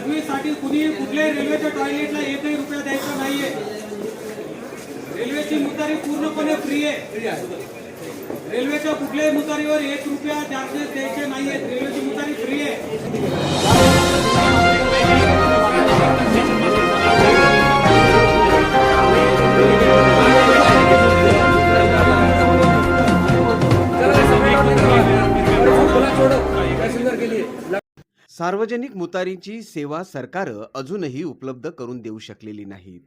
लघवीसाठी कुणी कुठल्याही रेल्वेच्या टॉयलेटला एकही रुपया द्यायचा नाहीये. रेल्वेची मुतारी पूर्णपणे फ्री आहे. रेल्वेच्या कुठल्याही मुतारीवर एक रुपया चार्जेस द्यायचे नाहीयेत. रेल्वेची मुतारी फ्री आहे. सार्वजनिक मुतारीची सेवा सरकार अजूनही उपलब्ध करून देऊ शकलेली नाहीत.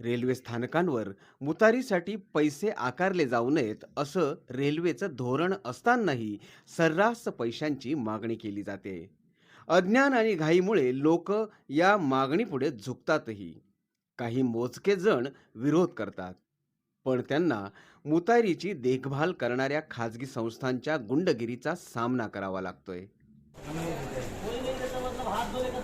रेल्वे स्थानकांवर मुतारीसाठी पैसे आकारले जाऊ नयेत असं रेल्वेचं धोरण असतानाही सर्रास पैशांची मागणी केली जाते. अज्ञान आणि घाईमुळे लोक या मागणीपुढे झुकतातही. काही मोजके जण विरोध करतात. पण त्यांना मुतारीची देखभाल करणाऱ्या खाजगी संस्थांच्या गुंडगिरीचा सामना करावा लागतोय.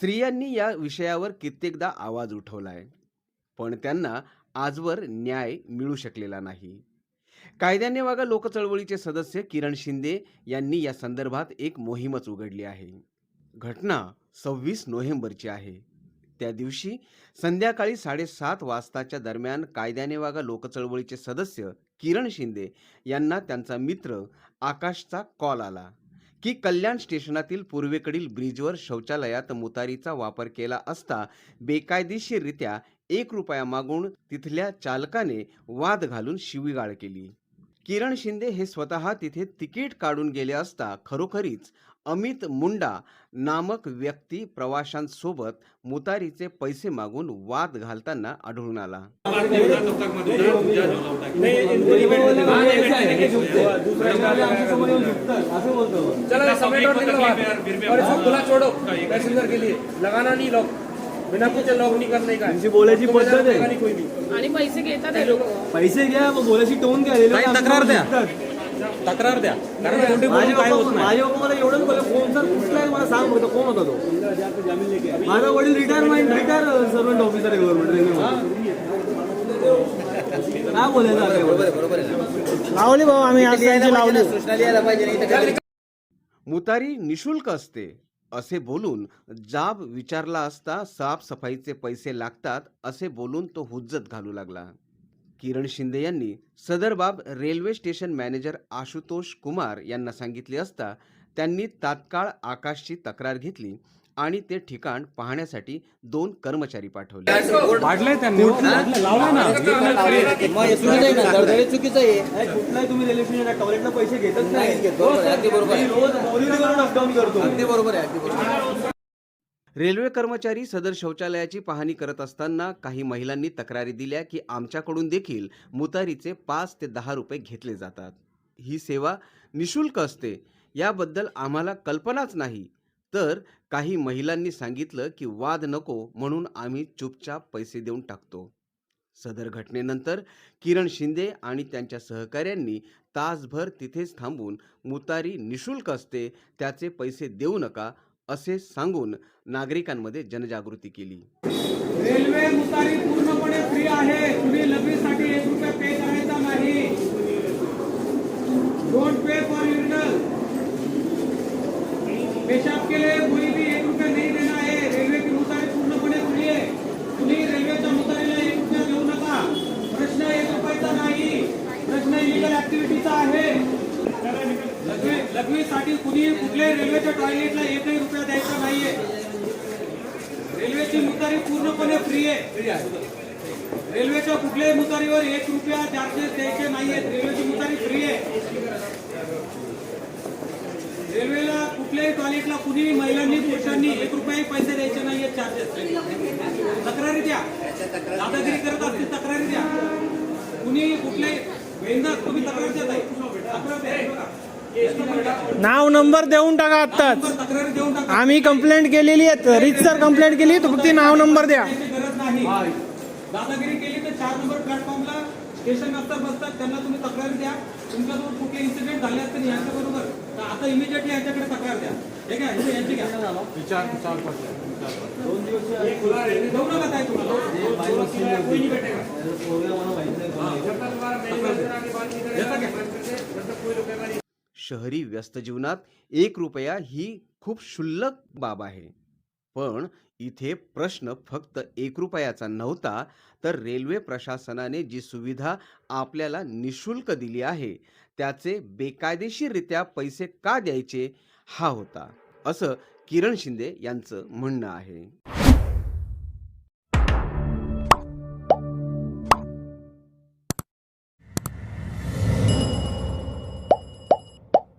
स्त्रियांनी या विषयावर कित्येकदा आवाज उठवला आहे पण त्यांना आजवर न्याय मिळू शकलेला नाही. कायद्याने वागा लोकचळवळीचे सदस्य किरण शिंदे यांनी या संदर्भात एक मोहीमच उघडली आहे. घटना सव्वीस नोव्हेंबरची आहे. त्या दिवशी संध्याकाळी साडेसात वाजताच्या दरम्यान कायद्याने वागा लोकचळवळीचे सदस्य किरण शिंदे यांना त्यांचा मित्र आकाशचा कॉल आला. की कल्याण स्टेशनातील पूर्वेकडील ब्रिजवर शौचालयात मुतारीचा वापर केला असता बेकायदेशीररित्या एक रुपया मागून तिथल्या चालकाने वाद घालून शिवीगाळ केली. किरण शिंदे हे स्वतः तिथे तिकीट काढून गेले असता खरोखरीच अमित मुंडा नामक व्यक्ती प्रवाशांसोबत मुतारीचे पैसे मागून वाद घालताना आढळून आला. चलो समेटो निकलो बाहर और इसको खुला छोड़ो पैसेंजर के लिए लगाना नहीं लॉक बिना कुछ लॉक नहीं करने का त्यांची बोलायची पद्धत आहे आणि पैसे घेतात लोक. पैसे घ्या मग बोलायची टोन ताई, तक्रार द्या. तक्रार द्या. कारण कोणते माझे बोलून काय होत नाही. माझे बाबा मला एवढंच बोलले कोण सर कुठला आहे? मला सांग फक्त कोण होता तो? माझा वडील रिटायरमेंट रिटायर सर्वंट ऑफिसर आहे गव्हर्नमेंट रेल्वे काय बोलायचं एवढं? लावली भाऊ आम्ही लावली. मुतारी निशुल्क असते असे बोलून जाब विचारला असता साफसफाईचे पैसे लागतात असे बोलून तो हुज्जत घालू लागला. किरण शिंदे यांनी सदर बाब railway station manager Ashutosh Kumar यांना सांगितले असता त्यांनी तात्काळ आकाशची तक्रार घेतली आणि ते ठिकाण पाहण्यासाठी दोन कर्मचारी पाठवले. वाढलंय त्यांनी लावलं ना. चुकीचं आहे नाही, कुठलाही तुम्ही रेल्वे स्टेशन? टॉयलेटला पैसे घेतच नाही. मी रोज मौल्यवान करून अपडाऊन करतो बरोबर आहे. अगदी बरोबर रेल्वे कर्मचारी सदर शौचालयाची पाहणी करत असताना काही महिलांनी तक्रारी दिल्या की आमच्याकडून देखील मुतारीचे पाच ते दहा रुपये घेतले जातात. ही सेवा निशुल्क असते याबद्दल आम्हाला कल्पनाच नाही. तर काही महिलांनी सांगितलं की वाद नको म्हणून आम्ही चुपचाप पैसे देऊन टाकतो. सदर घटनेनंतर किरण शिंदे आणि त्यांच्या सहकाऱ्यांनी तासभर तिथेच थांबून मुतारी निशुल्क असते त्याचे पैसे देऊ नका असे सांगून नागरिकांमध्ये जनजागृती केली. रेल्वे पूर्णपणे फ्री आहे तुम्ही लघवीसाठी एक रुपया पे करायचा नाही डोंट पे फॉर युरिनल पेशाब के लिए कोई भी एक रुपया नहीं देना है रेल्वे की मुतारी पूर्णपणे फ्री आहे तुम्ही रेल्वेच्या मुतारीला एक रुपया देऊ नका प्रश्न एक रुपयाचा नाही प्रश्न इलिगल ऍक्टिव्हिटीचा आहे लघवी लघवीसाठी कुणी कुठल्याही रेल्वेच्या टॉयलेटला एकही रुपया द्यायचा नाहीये. रेल्वेची मुतारी पूर्णपणे फ्री आहे. रेल्वेच्या कुठल्याही मुतारीवर एक रुपया चार्जेस द्यायचे नाहीयेत रेल्वेची मुतारी फ्री आहे. रेल्वेला कुठल्याही टॉयलेटला कुणीही महिलांनी पुरुषांनी एक रुपयाही पैसे द्यायचे नाहीयेत चार्जेस तक्रारी द्या. दादागिरी करत असतील तक्रारी द्या. कुणीही कुठल्याही बिंदास तुम्ही तक्रार देत आहे तक्रार द्या. नाव नंबर देऊन टाका आत्ताच. तक्रारी देऊन टाका आम्ही कंप्लेंट केलेली आहे रीतसर कंप्लेंट केली तर फक्त नाव नंबर द्या. त्याची गरज नाही दादागिरी केली तर चार नंबर प्लॅटफॉर्मला स्टेशन मास्तर बसतात त्यांना तुम्ही तक्रार द्या. तुमच्यासोबत कुठले इन्सिडेंट झाले असतील यांच्या बरोबर तर आता इमिजिएटली यांच्याकडे तक्रार द्या. हे घ्या हे यांची घ्या. देऊ नका ताई तुम्हाला. शहरी व्यस्त जीवनात एक रुपया ही खूप क्षुल्लक बाब आहे. पण इथे प्रश्न फक्त एक रुपयाचा नव्हता तर रेल्वे प्रशासनाने जी सुविधा आपल्याला निशुल्क दिली आहे त्याचे बेकायदेशीररित्या पैसे का द्यायचे हा होता असं किरण शिंदे यांचं म्हणणं आहे.